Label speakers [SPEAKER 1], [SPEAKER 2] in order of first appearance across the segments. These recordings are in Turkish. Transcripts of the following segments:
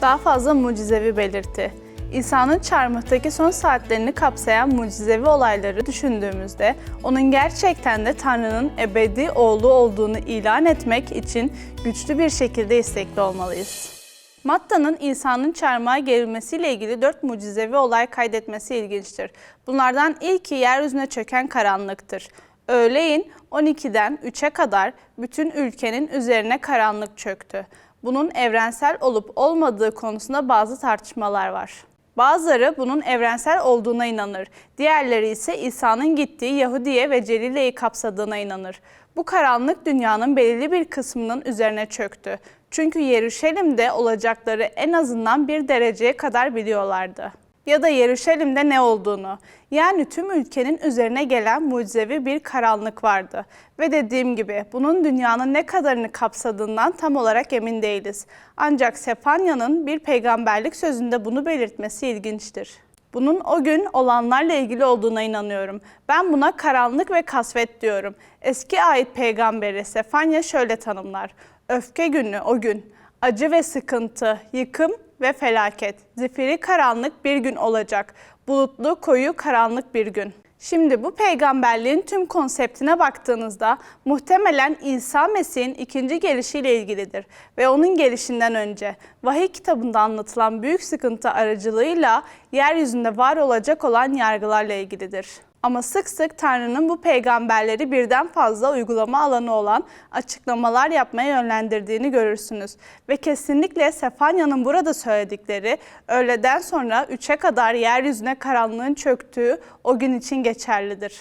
[SPEAKER 1] Daha fazla mucizevi belirti. İsa'nın çarmıhtaki son saatlerini kapsayan mucizevi olayları düşündüğümüzde onun gerçekten de Tanrı'nın ebedi oğlu olduğunu ilan etmek için güçlü bir şekilde istekli olmalıyız. Matta'nın İsa'nın çarmıha gerilmesiyle ilgili dört mucizevi olay kaydetmesi ilginçtir. Bunlardan ilki yeryüzüne çöken karanlıktır. Öğleyin 12'den 3'e kadar bütün ülkenin üzerine karanlık çöktü. Bunun evrensel olup olmadığı konusunda bazı tartışmalar var. Bazıları bunun evrensel olduğuna inanır. Diğerleri ise İsa'nın gittiği Yahudiye ve Celile'yi kapsadığına inanır. Bu karanlık dünyanın belirli bir kısmının üzerine çöktü. Çünkü Yeruşalim'de olacakları en azından bir dereceye kadar biliyorlardı. Ya da Yeruşalim'de ne olduğunu. Yani tüm ülkenin üzerine gelen mucizevi bir karanlık vardı. Ve dediğim gibi bunun dünyanın ne kadarını kapsadığından tam olarak emin değiliz. Ancak Sefanya'nın bir peygamberlik sözünde bunu belirtmesi ilginçtir. Bunun o gün olanlarla ilgili olduğuna inanıyorum. Ben buna karanlık ve kasvet diyorum. Eski ait peygamberi Sefanya şöyle tanımlar. Öfke günü o gün, acı ve sıkıntı, yıkım ve felaket. Zifiri karanlık bir gün olacak. Bulutlu, koyu, karanlık bir gün. Şimdi bu peygamberliğin tüm konseptine baktığınızda muhtemelen İsa Mesih'in ikinci gelişiyle ilgilidir ve onun gelişinden önce vahiy kitabında anlatılan büyük sıkıntı aracılığıyla yeryüzünde var olacak olan yargılarla ilgilidir. Ama sık sık Tanrı'nın bu peygamberleri birden fazla uygulama alanı olan açıklamalar yapmaya yönlendirdiğini görürsünüz. Ve kesinlikle Sefanya'nın burada söyledikleri öğleden sonra 3'e kadar yeryüzüne karanlığın çöktüğü o gün için geçerlidir.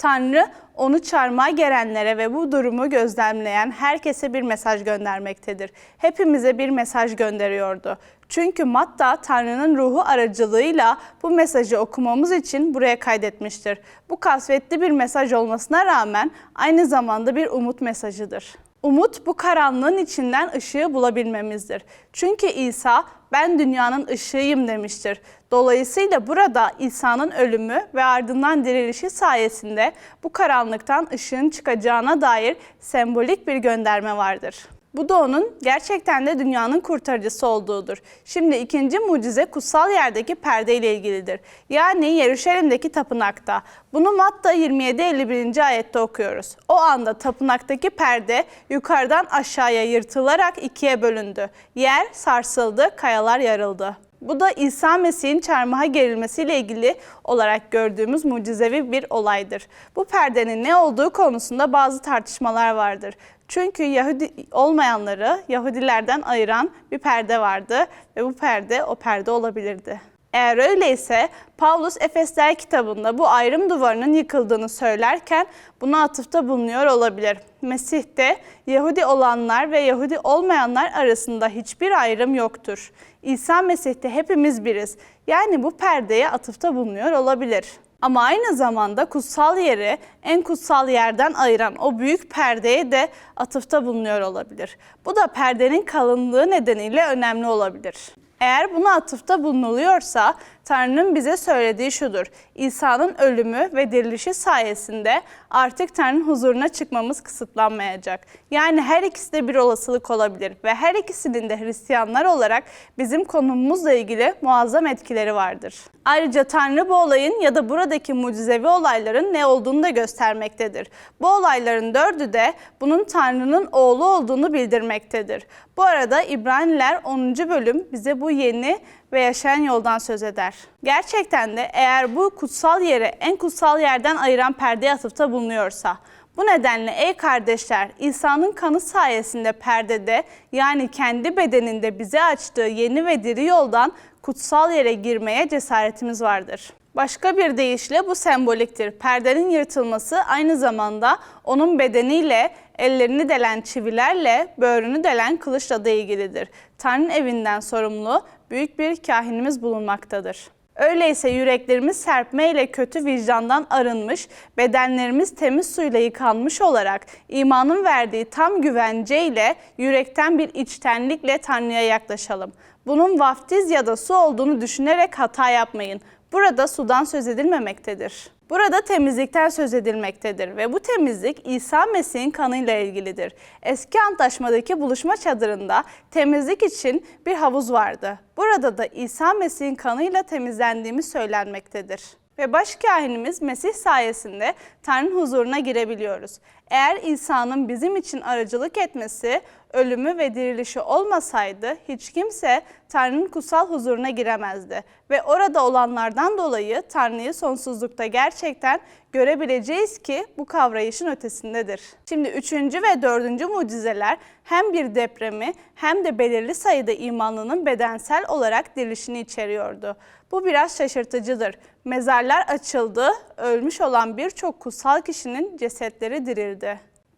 [SPEAKER 1] Tanrı onu çarmıha gelenlere ve bu durumu gözlemleyen herkese bir mesaj göndermektedir. Hepimize bir mesaj gönderiyordu. Çünkü Matta Tanrı'nın ruhu aracılığıyla bu mesajı okumamız için buraya kaydetmiştir. Bu kasvetli bir mesaj olmasına rağmen aynı zamanda bir umut mesajıdır. Umut bu karanlığın içinden ışığı bulabilmemizdir. Çünkü İsa ben dünyanın ışığıyım demiştir. Dolayısıyla burada İsa'nın ölümü ve ardından dirilişi sayesinde bu karanlıktan ışığın çıkacağına dair sembolik bir gönderme vardır. Bu da onun gerçekten de dünyanın kurtarıcısı olduğudur. Şimdi ikinci mucize kutsal yerdeki perde ile ilgilidir. Yani Yeruşalim'deki tapınakta. Bunu Matta 27-51. ayette okuyoruz. O anda tapınaktaki perde yukarıdan aşağıya yırtılarak ikiye bölündü. Yer sarsıldı, kayalar yarıldı. Bu da İsa Mesih'in çarmıha gerilmesiyle ilgili olarak gördüğümüz mucizevi bir olaydır. Bu perdenin ne olduğu konusunda bazı tartışmalar vardır. Çünkü Yahudi olmayanları Yahudilerden ayıran bir perde vardı ve bu perde o perde olabilirdi. Eğer öyleyse Paulus Efesler kitabında bu ayrım duvarının yıkıldığını söylerken buna atıfta bulunuyor olabilir. Mesih'te Yahudi olanlar ve Yahudi olmayanlar arasında hiçbir ayrım yoktur. İsa Mesih'te hepimiz biriz. Yani bu perdeye atıfta bulunuyor olabilir. Ama aynı zamanda kutsal yeri en kutsal yerden ayıran o büyük perdeye de atıfta bulunuyor olabilir. Bu da perdenin kalınlığı nedeniyle önemli olabilir. Eğer buna atıfta bulunuluyorsa Tanrı'nın bize söylediği şudur. İsa'nın ölümü ve dirilişi sayesinde artık Tanrı'nın huzuruna çıkmamız kısıtlanmayacak. Yani her ikisi de bir olasılık olabilir ve her ikisinin de Hristiyanlar olarak bizim konumumuzla ilgili muazzam etkileri vardır. Ayrıca Tanrı bu olayın ya da buradaki mucizevi olayların ne olduğunu da göstermektedir. Bu olayların dördü de bunun Tanrı'nın oğlu olduğunu bildirmektedir. Bu arada İbraniler 10. bölüm bize bu yeni ve yaşayan yoldan söz eder. Gerçekten de eğer bu kutsal yere en kutsal yerden ayıran perdeye atıfta bulunuyorsa, bu nedenle ey kardeşler İsa'nın kanı sayesinde perdede yani kendi bedeninde bize açtığı yeni ve diri yoldan kutsal yere girmeye cesaretimiz vardır. Başka bir deyişle bu semboliktir. Perdenin yırtılması aynı zamanda onun bedeniyle, ellerini delen çivilerle, böğrünü delen kılıçla da ilgilidir. Tanrı'nın evinden sorumlu büyük bir kahinimiz bulunmaktadır. Öyleyse yüreklerimiz serpme ile kötü vicdandan arınmış, bedenlerimiz temiz suyla yıkanmış olarak imanın verdiği tam güvenceyle yürekten bir içtenlikle Tanrı'ya yaklaşalım. Bunun vaftiz ya da su olduğunu düşünerek hata yapmayın. Burada sudan söz edilmemektedir. Burada temizlikten söz edilmektedir ve bu temizlik İsa Mesih'in kanıyla ilgilidir. Eski antlaşmadaki buluşma çadırında temizlik için bir havuz vardı. Burada da İsa Mesih'in kanıyla temizlendiğimiz söylenmektedir. Ve başkahinimiz Mesih sayesinde Tanrı'nın huzuruna girebiliyoruz. Eğer İsa'nın bizim için aracılık etmesi, ölümü ve dirilişi olmasaydı hiç kimse Tanrı'nın kutsal huzuruna giremezdi. Ve orada olanlardan dolayı Tanrı'yı sonsuzlukta gerçekten görebileceğiz ki bu kavrayışın ötesindedir. Şimdi üçüncü ve dördüncü mucizeler hem bir depremi hem de belirli sayıda imanlının bedensel olarak dirilişini içeriyordu. Bu biraz şaşırtıcıdır. Mezarlar açıldı, ölmüş olan birçok kutsal kişinin cesetleri dirildi.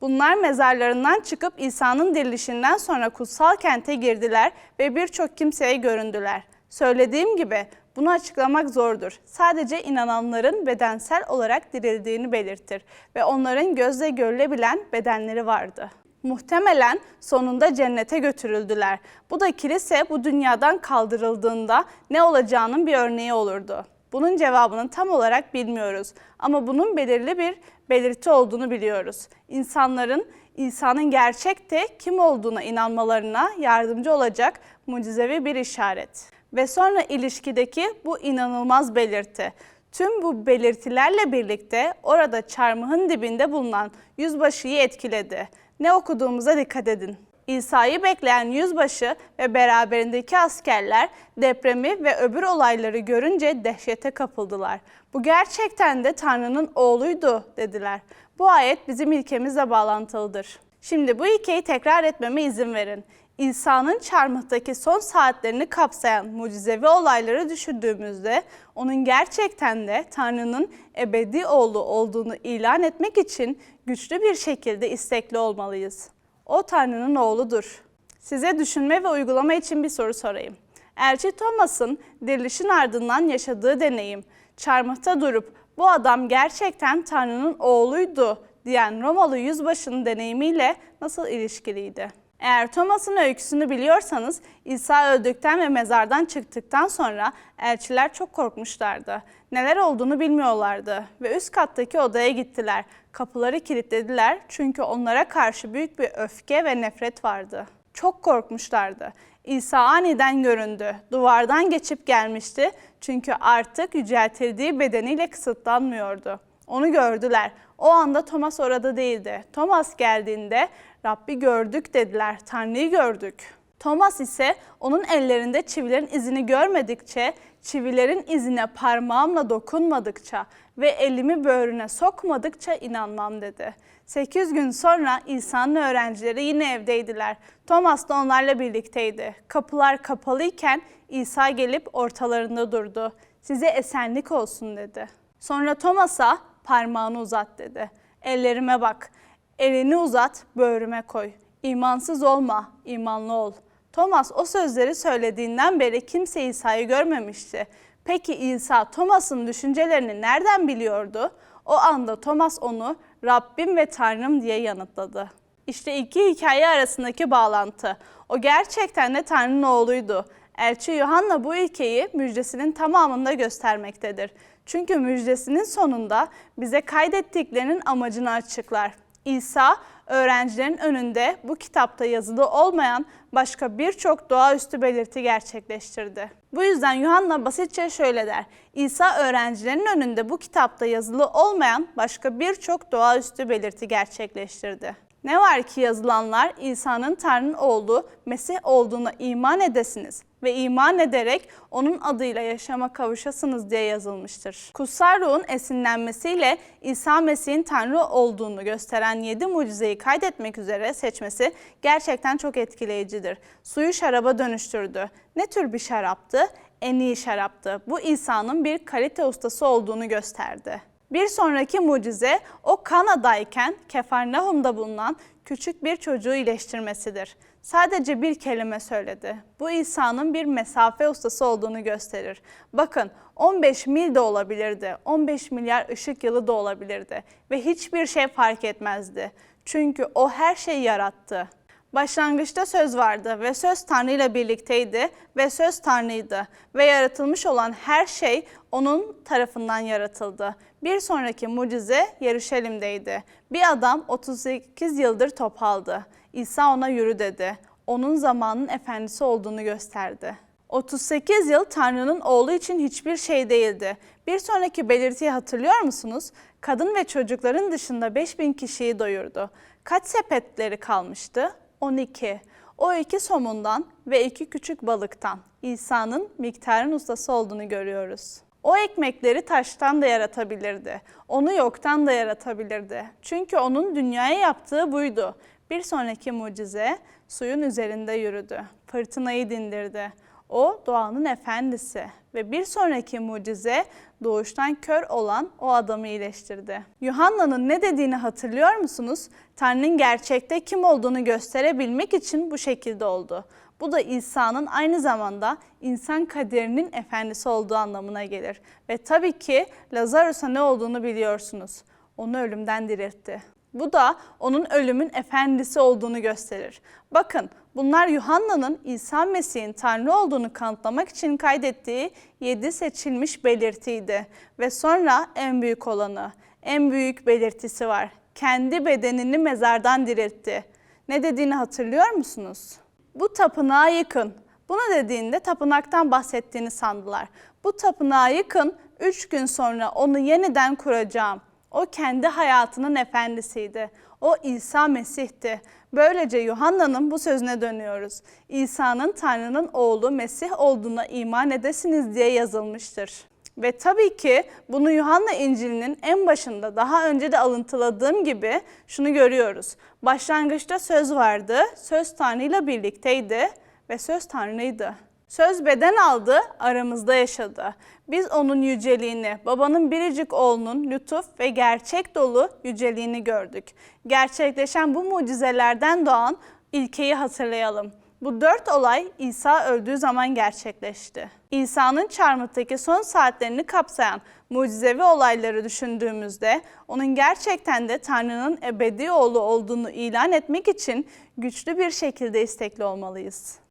[SPEAKER 1] Bunlar mezarlarından çıkıp İsa'nın dirilişinden sonra kutsal kente girdiler ve birçok kimseye göründüler. Söylediğim gibi bunu açıklamak zordur. Sadece inananların bedensel olarak dirildiğini belirtir ve onların gözle görülebilen bedenleri vardı. Muhtemelen sonunda cennete götürüldüler. Bu da kilise bu dünyadan kaldırıldığında ne olacağının bir örneği olurdu. Bunun cevabını tam olarak bilmiyoruz ama bunun belirli bir belirti olduğunu biliyoruz. İnsanların İsa'nın gerçekte kim olduğuna inanmalarına yardımcı olacak mucizevi bir işaret. Ve sonra ilişkideki bu inanılmaz belirti. Tüm bu belirtilerle birlikte orada çarmıhın dibinde bulunan yüzbaşıyı etkiledi. Ne okuduğumuza dikkat edin. İsa'yı bekleyen yüzbaşı ve beraberindeki askerler depremi ve öbür olayları görünce dehşete kapıldılar. Bu gerçekten de Tanrı'nın oğluydu dediler. Bu ayet bizim ilkemizle bağlantılıdır. Şimdi bu ilkeyi tekrar etmeme izin verin. İsa'nın çarmıhtaki son saatlerini kapsayan mucizevi olayları düşündüğümüzde onun gerçekten de Tanrı'nın ebedi oğlu olduğunu ilan etmek için güçlü bir şekilde istekli olmalıyız. O Tanrı'nın oğludur. Size düşünme ve uygulama için bir soru sorayım. Elçi Thomas'ın dirilişin ardından yaşadığı deneyim, çarmıhta durup bu adam gerçekten Tanrı'nın oğluydu diyen Romalı yüzbaşının deneyimiyle nasıl ilişkiliydi? Eğer Thomas'ın öyküsünü biliyorsanız İsa öldükten ve mezardan çıktıktan sonra elçiler çok korkmuşlardı. Neler olduğunu bilmiyorlardı ve üst kattaki odaya gittiler. Kapıları kilitlediler çünkü onlara karşı büyük bir öfke ve nefret vardı. Çok korkmuşlardı. İsa aniden göründü. Duvardan geçip gelmişti çünkü artık yüceltildiği bedeniyle kısıtlanmıyordu. Onu gördüler. O anda Thomas orada değildi. Thomas geldiğinde Rabbi gördük dediler, Tanrı'yı gördük. Thomas ise onun ellerinde çivilerin izini görmedikçe, çivilerin izine parmağımla dokunmadıkça ve elimi böğrüne sokmadıkça inanmam dedi. 8 gün sonra İsa'nın öğrencileri yine evdeydiler. Thomas da onlarla birlikteydi. Kapılar kapalıyken İsa gelip ortalarında durdu. Size esenlik olsun dedi. Sonra Thomas'a parmağını uzat dedi. Ellerime bak. Elini uzat, böğrüme koy. İmansız olma, imanlı ol. Thomas o sözleri söylediğinden beri kimse İsa'yı görmemişti. Peki İsa Thomas'ın düşüncelerini nereden biliyordu? O anda Thomas onu Rabbim ve Tanrım diye yanıtladı. İşte iki hikaye arasındaki bağlantı. O gerçekten de Tanrı'nın oğluydu. Elçi Yuhanna bu ilkeyi müjdesinin tamamında göstermektedir. Çünkü müjdesinin sonunda bize kaydettiklerinin amacını açıklar. İsa öğrencilerin önünde bu kitapta yazılı olmayan başka birçok doğaüstü belirti gerçekleştirdi. Bu yüzden Yuhanna basitçe şöyle der. İsa öğrencilerin önünde bu kitapta yazılı olmayan başka birçok doğaüstü belirti gerçekleştirdi. Ne var ki yazılanlar İsa'nın Tanrı'nın oğlu Mesih olduğuna iman edesiniz ve iman ederek onun adıyla yaşama kavuşasınız diye yazılmıştır. Kutsal ruhun esinlenmesiyle İsa Mesih'in Tanrı olduğunu gösteren yedi mucizeyi kaydetmek üzere seçmesi gerçekten çok etkileyicidir. Suyu şaraba dönüştürdü. Ne tür bir şaraptı? En iyi şaraptı. Bu İsa'nın bir kalite ustası olduğunu gösterdi. Bir sonraki mucize o Kana'dayken Kefarnahum'da bulunan küçük bir çocuğu iyileştirmesidir. Sadece bir kelime söyledi. Bu İsa'nın bir mesafe ustası olduğunu gösterir. Bakın 15 mil de olabilirdi, 15 milyar ışık yılı da olabilirdi ve hiçbir şey fark etmezdi. Çünkü o her şeyi yarattı. Başlangıçta söz vardı ve söz Tanrı ile birlikteydi ve söz Tanrı'ydı ve yaratılmış olan her şey onun tarafından yaratıldı. Bir sonraki mucize Yeruşalim'deydi. Bir adam 38 yıldır topaldı. İsa ona yürü dedi. Onun zamanın efendisi olduğunu gösterdi. 38 yıl Tanrı'nın oğlu için hiçbir şey değildi. Bir sonraki belirtiyi hatırlıyor musunuz? Kadın ve çocukların dışında 5000 kişiyi doyurdu. Kaç sepetleri kalmıştı? 12. O iki somundan ve iki küçük balıktan İsa'nın miktarın ustası olduğunu görüyoruz. O ekmekleri taştan da yaratabilirdi. Onu yoktan da yaratabilirdi. Çünkü onun dünyaya yaptığı buydu. Bir sonraki mucize suyun üzerinde yürüdü. Fırtınayı dindirdi. O doğanın efendisi ve bir sonraki mucize doğuştan kör olan o adamı iyileştirdi. Yuhanna'nın ne dediğini hatırlıyor musunuz? Tanrı'nın gerçekte kim olduğunu gösterebilmek için bu şekilde oldu. Bu da İsa'nın aynı zamanda insan kaderinin efendisi olduğu anlamına gelir. Ve tabii ki Lazarus'a ne olduğunu biliyorsunuz. Onu ölümden diriltti. Bu da onun ölümün efendisi olduğunu gösterir. Bakın bunlar Yuhanna'nın İsa Mesih'in Tanrı olduğunu kanıtlamak için kaydettiği yedi seçilmiş belirtiydi. Ve sonra en büyük olanı, en büyük belirtisi var. Kendi bedenini mezardan diriltti. Ne dediğini hatırlıyor musunuz? Bu tapınağı yıkın. Bunu dediğinde tapınaktan bahsettiğini sandılar. Bu tapınağı yıkın, üç gün sonra onu yeniden kuracağım. O kendi hayatının efendisiydi. O İsa Mesih'ti. Böylece Yuhanna'nın bu sözüne dönüyoruz. İsa'nın Tanrı'nın oğlu Mesih olduğuna iman edesiniz diye yazılmıştır. Ve tabii ki bunu Yuhanna İncil'inin en başında daha önce de alıntıladığım gibi şunu görüyoruz. Başlangıçta söz vardı, söz Tanrı ile birlikteydi ve söz Tanrı'ydı. Söz beden aldı, aramızda yaşadı. Biz onun yüceliğini, babanın biricik oğlunun lütuf ve gerçek dolu yüceliğini gördük. Gerçekleşen bu mucizelerden doğan ilkeyi hatırlayalım. Bu dört olay İsa öldüğü zaman gerçekleşti. İsa'nın çarmıhtaki son saatlerini kapsayan mucizevi olayları düşündüğümüzde onun gerçekten de Tanrı'nın ebedi oğlu olduğunu ilan etmek için güçlü bir şekilde istekli olmalıyız.